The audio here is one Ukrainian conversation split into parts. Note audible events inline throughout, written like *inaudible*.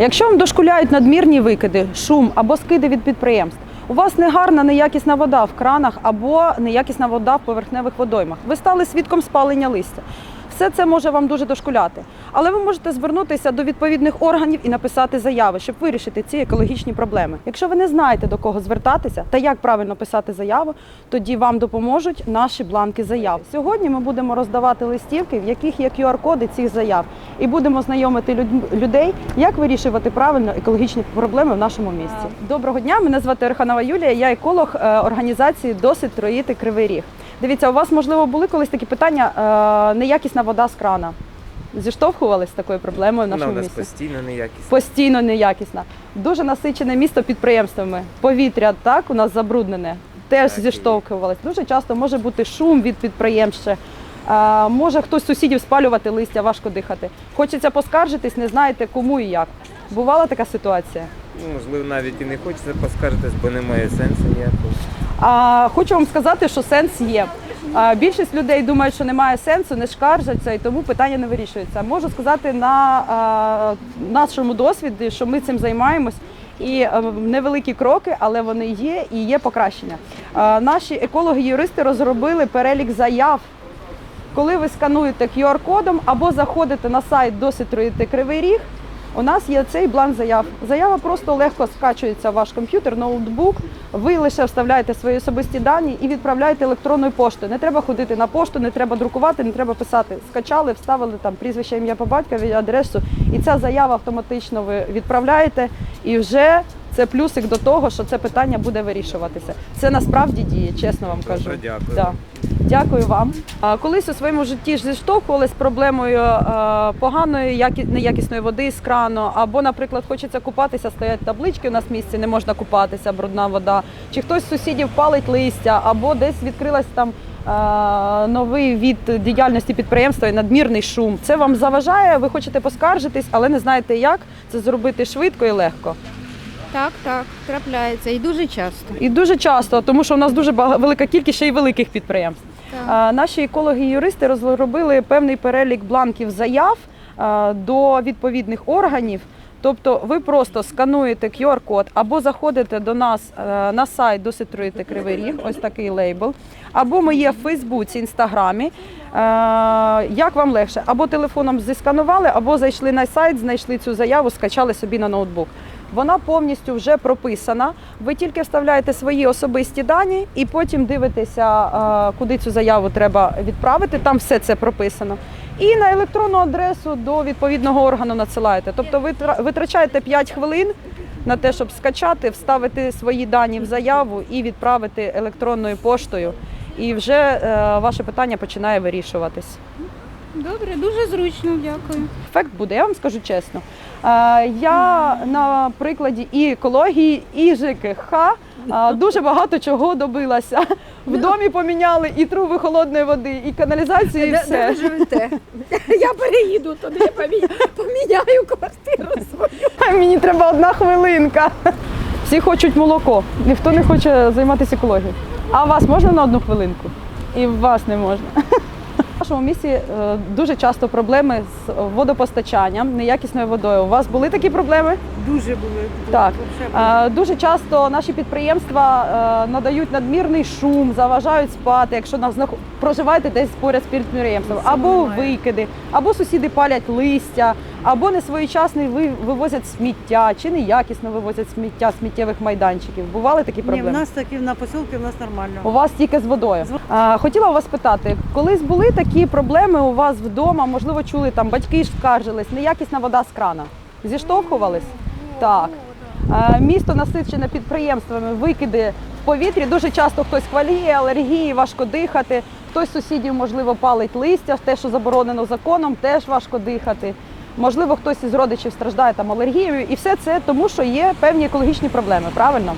Якщо вам дошкуляють надмірні викиди, шум або скиди від підприємств, у вас негарна неякісна вода в кранах або неякісна вода в поверхневих водоймах. Ви стали свідком спалення листя. Все це може вам дуже дошкуляти. Але ви можете звернутися до відповідних органів і написати заяви, щоб вирішити ці екологічні проблеми. Якщо ви не знаєте до кого звертатися та як правильно писати заяву, тоді вам допоможуть наші бланки заяв. Сьогодні ми будемо роздавати листівки, в яких є QR-коди цих заяв, і будемо знайомити людей, як вирішувати правильно екологічні проблеми в нашому місті. Доброго дня, мене звати Орханова Юлія. Я еколог е, організації Досить троїти Кривий Ріг. Дивіться, у вас можливо були колись такі питання е, неякісна вода з крана. Зіштовхувались з такою проблемою в Вона нашому у нас місті? постійно неякісна. Постійно неякісна. Дуже насичене місто підприємствами. Повітря так у нас забруднене. Теж Так, і- зіштовхувались. Дуже часто може бути шум від підприємств. Може хтось з сусідів спалювати листя, важко дихати. Хочеться поскаржитись, не знаєте кому і як. Бувала така ситуація. Ну, можливо, навіть і не хочеться поскаржитись, бо немає сенсу ніякого. А, хочу вам сказати, що сенс є. А, більшість людей думають, що немає сенсу, не скаржаться, і тому питання не вирішується. Можу сказати на а, нашому досвіді, що ми цим займаємось. І е, невеликі кроки, але вони є і є покращення. Наші екологи-юристи розробили перелік заяв. Коли ви скануєте QR-кодом або заходите на сайт досить троїти кривий ріг, у нас є цей бланк заяв. Заява просто легко скачується в ваш комп'ютер, ноутбук. Ви лише вставляєте свої особисті дані і відправляєте електронною поштою. Не треба ходити на пошту, не треба друкувати, не треба писати. Скачали, вставили там прізвище, ім'я по батькові, адресу, і ця заява автоматично ви відправляєте. І вже це плюсик до того, що це питання буде вирішуватися. Це насправді діє, чесно вам кажу. Добре, дякую. Да. Дякую вам. Колись у своєму житті ж зіштовхувалися з проблемою е, поганої які- неякісної води з крану, або, наприклад, хочеться купатися, стоять таблички у нас в місті, не можна купатися, брудна вода. Чи хтось з сусідів палить листя, або десь відкрилась там. е, Новий від діяльності підприємства і надмірний шум. Це вам заважає, ви хочете поскаржитись, але не знаєте, як це зробити швидко і легко. Так, так, трапляється і дуже часто. І дуже часто, тому що у нас дуже велика кількість ще й великих підприємств. Наші екологи-юристи розробили певний перелік бланків заяв до відповідних органів. Тобто ви просто скануєте QR-код або заходите до нас е, на сайт досить кривий ріг, ось такий лейбл, або ми є в Фейсбуці, Інстаграмі. Е, Як вам легше? Або телефоном зісканували, або зайшли на сайт, знайшли цю заяву, скачали собі на ноутбук. Вона повністю вже прописана. Ви тільки вставляєте свої особисті дані і потім дивитеся, е, куди цю заяву треба відправити. Там все це прописано. І на електронну адресу до відповідного органу надсилаєте. Тобто ви витрачаєте 5 хвилин на те, щоб скачати, вставити свої дані в заяву і відправити електронною поштою. І вже е, ваше питання починає вирішуватись. Добре, дуже зручно, дякую. Ефект буде, я вам скажу чесно. Я на прикладі і екології, і ЖКХ дуже багато чого добилася. В домі поміняли і труби холодної води, і каналізацію, і Де, де ви живете? Я переїду туди, поміняю, поміняю квартиру свою. Мені треба одна хвилинка. Всі хочуть молоко, ніхто не хоче займатися екологією. А вас можна на одну хвилинку? І вас не можна. Нашому місті е, дуже часто проблеми з водопостачанням, неякісною водою. У вас були такі проблеми? Дуже були. Так. Е, Дуже часто наші підприємства е, надають надмірний шум, заважають спати, якщо проживаєте десь поряд з підприємством, або викиди, або сусіди палять листя, або несвоєчасно ви- вивозять сміття, чи неякісно вивозять сміття сміттєвих майданчиків. Бували такі Ні, проблеми? в нас такі на посілки в нас нормально. У вас тільки з водою. А, хотіла у вас питати, колись були такі проблеми у вас вдома? Можливо, чули там батьки ж скаржились, неякісна вода з крана. Зіштовхувались? Так. А, місто насичене підприємствами, викиди в повітрі. Дуже часто хтось хваліє, алергії, важко дихати. Хтось з сусідів, можливо, палить листя, те, що заборонено законом, теж важко дихати. Можливо, хтось із родичів страждає там алергією, і все це тому, що є певні екологічні проблеми, правильно?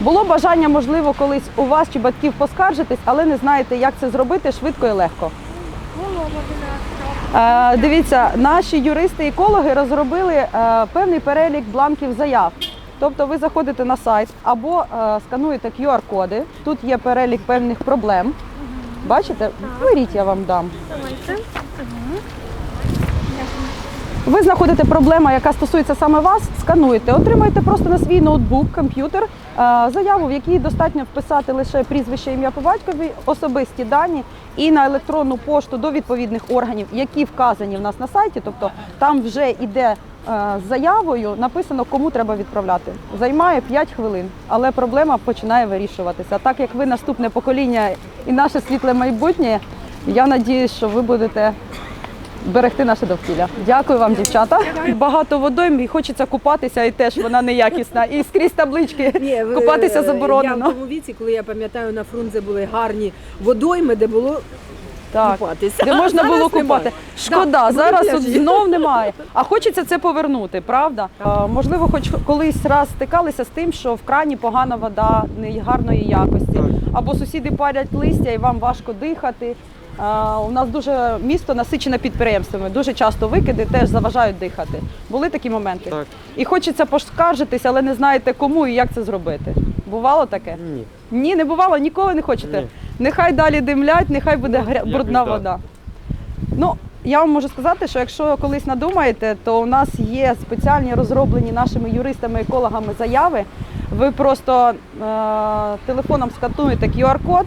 Було бажання, можливо, колись у вас чи батьків поскаржитись, але не знаєте, як це зробити швидко і легко. Е, дивіться, наші юристи-екологи розробили е, певний перелік бланків заяв. Тобто ви заходите на сайт або е, скануєте QR-коди. Тут є перелік певних проблем. Бачите? Беріть, я вам дам. Ви знаходите проблему, яка стосується саме вас, скануєте, отримаєте просто на свій ноутбук, комп'ютер е, заяву, в якій достатньо вписати лише прізвище, ім'я по батькові, особисті дані і на електронну пошту до відповідних органів, які вказані в нас на сайті. Тобто там вже йде е, з заявою, написано, кому треба відправляти. Займає 5 хвилин, але проблема починає вирішуватися. Так як ви наступне покоління і наше світле майбутнє, я надіюсь, що ви будете берегти наше довкілля. Дякую вам, дівчата. Багато водойм і хочеться купатися, і теж вона неякісна. І скрізь таблички Ні, ви- купатися Я в тому віці, коли я пам'ятаю, на Фрунзе були гарні водойми, де було Так. купатися. Де можна Зараз було немає. купати. Шкода, Да, зараз от пляжі. знов немає. А хочеться це повернути, правда? А, можливо, хоч колись раз стикалися з тим, що в крані погана вода не гарної якості, Так. або сусіди палять листя і вам важко дихати. У нас дуже місто насичене підприємствами. Дуже часто викиди теж заважають дихати. Були такі моменти. Так. І хочеться поскаржитися, але не знаєте кому і як це зробити. Бувало таке? Ні. Ні, не бувало, ніколи не хочете. Ні. Нехай далі димлять, нехай буде гря... брудна вода. Ну, я вам можу сказати, що якщо колись надумаєте, то у нас є спеціальні розроблені нашими юристами, екологами заяви. Ви просто е- телефоном скануєте QR-код,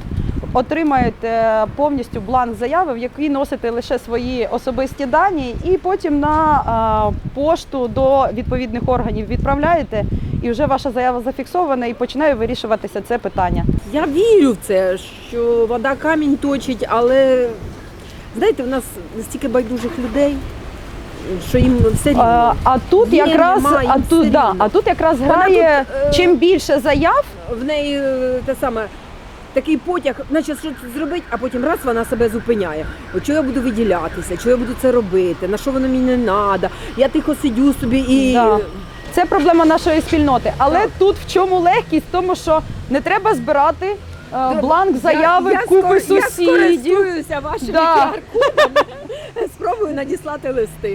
отримаєте повністю бланк заяви, в який носите лише свої особисті дані, і потім на пошту до відповідних органів відправляєте, і вже ваша заява зафіксована, і починає вирішуватися це питання. Я вірю в це, що вода камінь точить, але знаєте, в нас настільки байдужих людей, що їм все рівно. А, а тут Є, якраз нема, їм а тут, да, а тут якраз грає тут, е, чим більше заяв. В неї е, те саме. Такий потяг, значить, що це зробить, а потім раз вона себе зупиняє. От чого я буду виділятися, чого я буду це робити, на що воно мені не треба. Я тихо сидю собі і Да. Це проблема нашої спільноти. Але Так. тут в чому легкість? Тому що не треба збирати е, бланк заяви я, купи я сусідів. скористуюся вашими Да. QR-кодами, *laughs* спробую надіслати листи.